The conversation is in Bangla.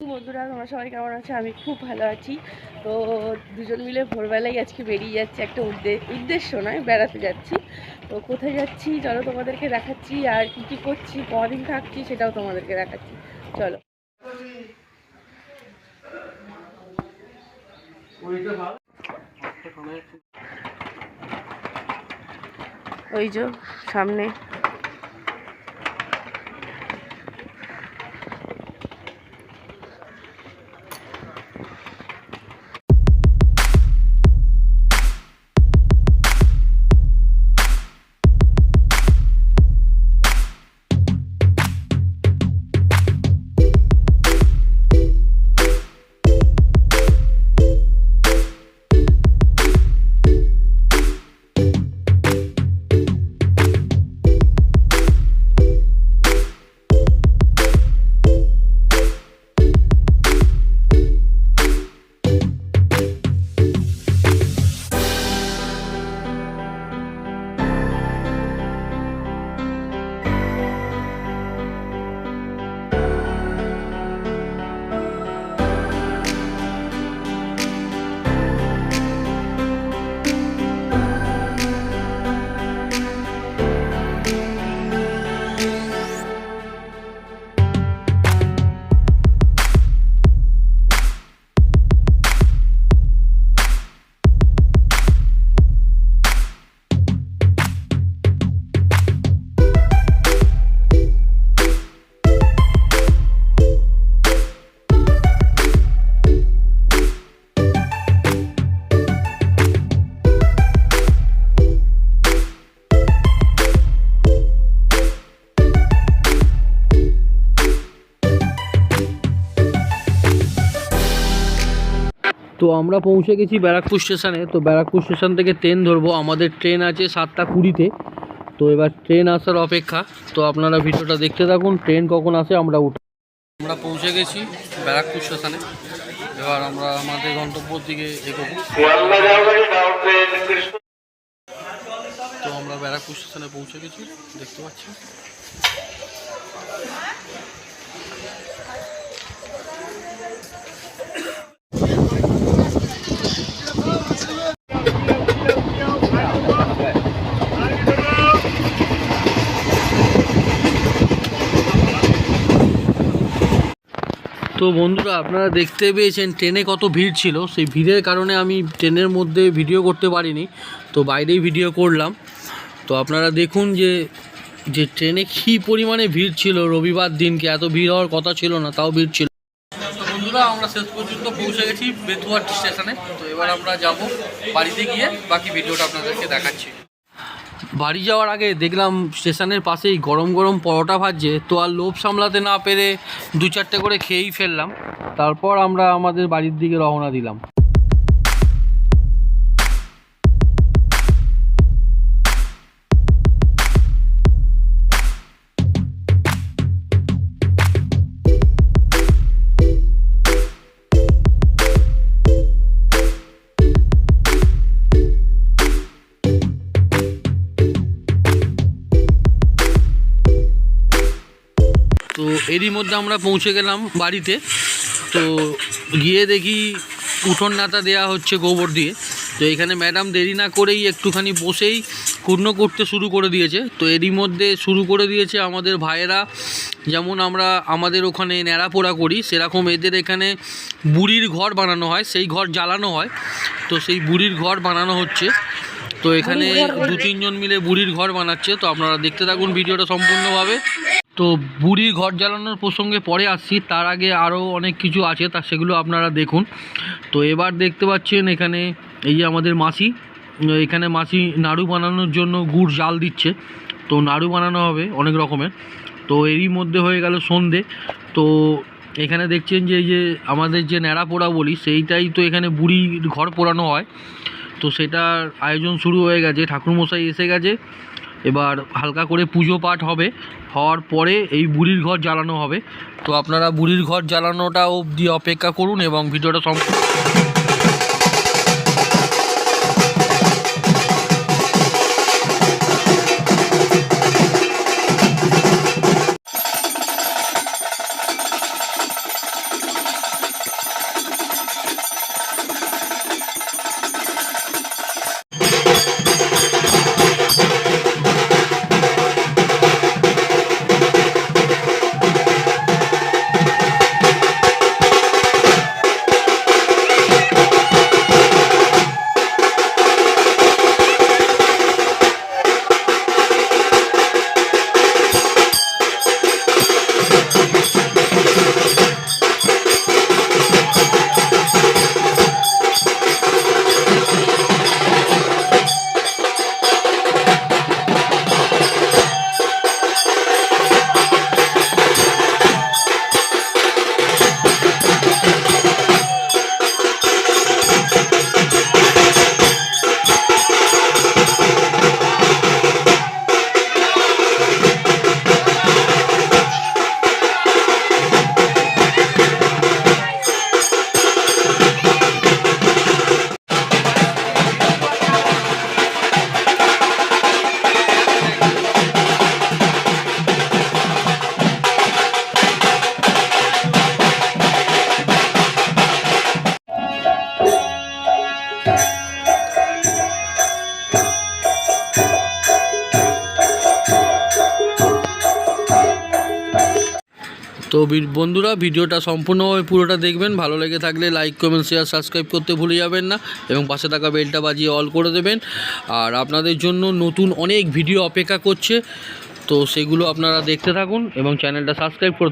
বন্ধুরা, তোমরা সবাই কেমন আছে? আমি খুব ভালো আছি। তো দুজন মিলে ভোরবেলায় আজকে বেরিয়ে যাচ্ছি একটা উদ্দে- উদ্দেশ্য নয়, বেড়াতে যাচ্ছি। তো কোথায় যাচ্ছি? চলো তোমাদেরকে দেখাচ্ছি, আর কি কি করছি, কদিন থাকছি সেটাও তোমাদেরকে দেখাচ্ছি। চলো। ওই যে সামনে তো আমরা পৌঁছে গেছি ব্যারাকপুর স্টেশনে। তো ব্যারাকপুর স্টেশন থেকে ট্রেন ধরবো। আমাদের ট্রেন আছে সাতটা কুড়িতে। তো এবার ট্রেন আসার অপেক্ষা। তো আপনারা ভিডিওটা দেখতে থাকুন ট্রেন কখন আসে আমরা উঠি আমরা পৌঁছে গেছি ব্যারাকপুর স্টেশনে। এবার আমরা আমাদের গন্তব্যর দিকে তো আমরা ব্যারাকপুর স্টেশনে পৌঁছে গেছি, দেখতে পাচ্ছি তো বন্ধুরা, আপনারা দেখতে পেয়েছেন ট্রেনে কত ভিড় ছিল। সেই ভিড়ের কারণে আমি ট্রেনের মধ্যে ভিডিও করতে পারিনি। তো বাইরেই ভিডিও করলাম। তো আপনারা দেখুন যে যে ট্রেনে কী পরিমাণে ভিড় ছিল। রবিবার দিনকে এত ভিড় হওয়ার কথা ছিল না, তাও ভিড় ছিল। বন্ধুরা, আমরা শেষ পর্যন্ত পৌঁছে গেছি বেতুয়ার স্টেশনে। তো এবার আমরা যাব বাড়িতে গিয়ে, বাকি ভিডিওটা আপনাদেরকে দেখাচ্ছি। বাড়ি যাওয়ার আগে দেখলাম স্টেশনের পাশেই গরম গরম পরোটা ভাজছে, তো আর লোভ সামলাতে না পেরে দু চারটে করে খেয়েই ফেললাম। তারপর আমরা আমাদের বাড়ির দিকে রওনা দিলাম। এরই মধ্যে আমরা পৌঁছে গেলাম বাড়িতে। তো গিয়ে দেখি উঠোন নাতা দেওয়া হচ্ছে গোবর দিয়ে। তো এখানে ম্যাডাম দেরি না করেই একটুখানি বসেই পূর্ণ করতে শুরু করে দিয়েছে। তো এরই মধ্যে শুরু করে দিয়েছে আমাদের ভাইয়েরা। যেমন আমরা আমাদের ওখানে ন্যাড়া পোড়া করি সেরকম এদের এখানে বুড়ির ঘর বানানো হয় সেই ঘর জ্বালানো হয়। তো সেই বুড়ির ঘর বানানো হচ্ছে। তো এখানে দু তিনজন মিলে বুড়ির ঘর বানাচ্ছে। তো আপনারা দেখতে থাকুন ভিডিওটা সম্পূর্ণভাবে। তো বুড়ি ঘর জ্বালানোর প্রসঙ্গে পরে আসছি। তার আগে আরও অনেক কিছু আছে, তা সেগুলো আপনারা দেখুন। তো এবার দেখতে পাচ্ছেন এখানে এই যে আমাদের মাসি, এখানে মাসি নাড়ু বানানোর জন্য গুড় জাল দিচ্ছে। তো নাড়ু বানানো হবে অনেক রকমের। তো এরই মধ্যে হয়ে গেল সন্ধে। তো এখানে দেখছেন যে এই যে আমাদের যে ন্যাড়া পোড়া বলি, সেইটাই তো এখানে বুড়ির ঘর পোড়ানো হয়। তো সেটার আয়োজন শুরু হয়ে গেছে। ঠাকুরমশাই এসে গেছে। এবার হালকা করে পুজো পাঠ হবে, হওয়ার পরে এই বুড়ির ঘর জ্বালানো হবে। তো আপনারা বুড়ির ঘর জ্বালানোটা অবধি অপেক্ষা করুন এবং ভিডিওটা সম্পূর্ণ তো বন্ধুরা, ভিডিওটা সম্পূর্ণভাবে পুরোটা দেখবেন। ভালো লেগে থাকলে লাইক কমেন্ট শেয়ার সাবস্ক্রাইব করতে ভুলে যাবেন না এবং পাশে থাকা বেলটা বাজিয়ে অল করে দেবেন। আর আপনাদের জন্য নতুন অনেক ভিডিও অপেক্ষা করছে, তো সেগুলো আপনারা দেখতে থাকুন এবং চ্যানেলটা সাবস্ক্রাইব করে